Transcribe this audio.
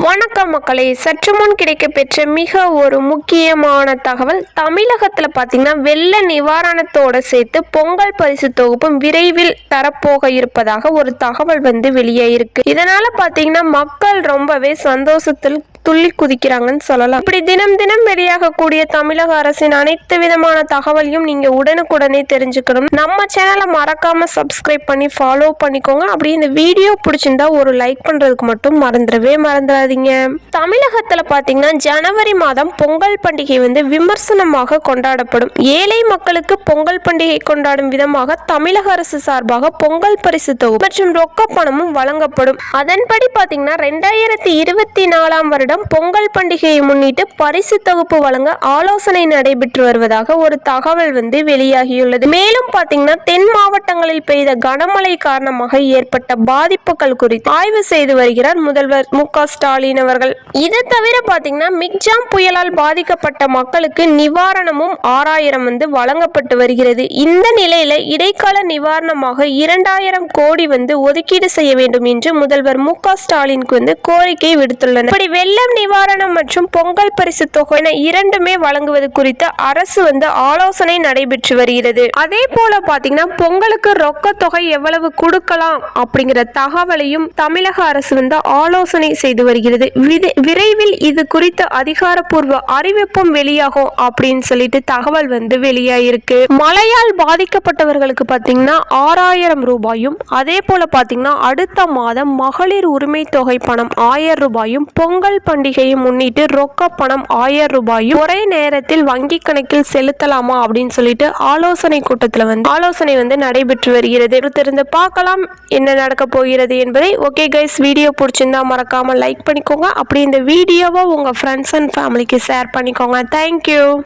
வணக்கம் மக்களே. சற்று முன் கிடைக்கப்பெற்ற மிக ஒரு முக்கியமான தகவல் தமிழகத்தில் பார்த்தீங்கன்னா வெள்ள நிவாரணத்தோட சேர்த்து பொங்கல் பரிசு தொகுப்பும் விரைவில் தரப்போக இருப்பதாக ஒரு தகவல் வந்து வெளியே இருக்கு இதனால பார்த்தீங்கன்னா மக்கள் ரொம்பவே சந்தோஷத்தில் துள்ளி குதிக்கிறாங்கன்னு சொல்லலாம். இப்படி தினம் தினம் வெளியாகக்கூடிய தமிழக அரசின் அனைத்து விதமான தகவலையும் நீங்க உடனுக்குடனே தெரிஞ்சுக்கணும். நம்ம சேனலை மறக்காம சப்ஸ்கிரைப் பண்ணி ஃபாலோ பண்ணிக்கோங்க. அப்படி இந்த வீடியோ பிடிச்சிருந்தா ஒரு லைக் பண்றதுக்கு மட்டும் மறந்துடவே மறந்துடாதீங்க. தமிழகத்துல பாத்தீங்கன்னா ஜனவரி மாதம் பொங்கல் பண்டிகை வந்து விமர்சனமாக கொண்டாடப்படும். ஏழை மக்களுக்கு பொங்கல் பண்டிகை கொண்டாடும் விதமாக தமிழக அரசு சார்பாக பொங்கல் பரிசு தொகுப்பு மற்றும் ரொக்க பணமும் வழங்கப்படும். அதன்படி பாத்தீங்கன்னா ரெண்டாயிரத்தி இருபத்தி நாலாம் வருடம் பொங்கல் பண்டிகையை முன்னிட்டு பரிசு தொகுப்பு வழங்க ஆலோசனை நடைபெற்று வருவதாக ஒரு தகவல் வந்து வெளியாகியுள்ளது. மேலும் பாத்தீங்கன்னா தென் மாவட்டங்களில் பெய்த கனமழை காரணமாக ஏற்பட்ட பாதிப்புகள் குறித்து ஆய்வு செய்து வருகிறார் முதல்வர் மு ஸ்டாலின் அவர்கள். இதை தவிர பாத்தீங்கன்னா மிக்ஜாம் புயலால் பாதிக்கப்பட்ட மக்களுக்கு நிவாரணமும் ஆறாயிரம் வந்து வழங்கப்பட்டு வருகிறது. இந்த நிலையில இடைக்கால நிவாரணமாக இரண்டாயிரம் கோடி வந்து ஒதுக்கீடு செய்ய வேண்டும் என்று முதல்வர் மு ஸ்டாலினுக்கு வந்து கோரிக்கை விடுத்துள்ளனர். இப்படி வெள்ளம் நிவாரணம் மற்றும் பொங்கல் பரிசு தொகை என இரண்டுமே வழங்குவது குறித்து அரசு வந்து ஆலோசனை நடைபெற்று வருகிறது. அதே போல பாத்தீங்கன்னா பொங்கலுக்கு ரொக்க தொகை எவ்வளவு கொடுக்கலாம் அப்படிங்கிற தகவலையும் தமிழக அரசு வந்து ஆலோசனை செய்து வருகிறது. விதி- விரைவில் இது குறித்த அதிகாரப்பூர்வ அறிவிப்பும் வெளியாகும் அப்படின்னு சொல்லிட்டு தகவல் வந்து வெளியாயிருக்கு. மழையால் பாதிக்கப்பட்டவர்களுக்கு பாத்தீங்கன்னா ஆறாயிரம் ரூபாயும் அதே போல பாத்தீங்கன்னா அடுத்த மாதம் மகளிர் உரிமை தொகை பணம் ஆயிரம் ரூபாயும் பொங்கல் பண்டிகையை முன்னிட்டு ரொக்க பணம் ஆயிரம் ரூபாயும் ஒரே நேரத்தில் வங்கி கணக்கில் செலுத்தலாமா அப்படின்னு சொல்லிட்டு ஆலோசனை கூட்டத்தில் வந்து ஆலோசனை வந்து நடைபெற்று வருகிறது. திறந்து பார்க்கலாம் என்ன நடக்க போகிறது என்பதை. ஓகே கைஸ் வீடியோ பிடிச்சிருந்தா மறக்காமல் லைக் பண்ணிக்கோங்க. அப்படி இந்த வீடியோவை உங்கள் ஃப்ரெண்ட்ஸ் அண்ட் ஃபேமிலிக்கு ஷேர் பண்ணிக்கோங்க. Thank you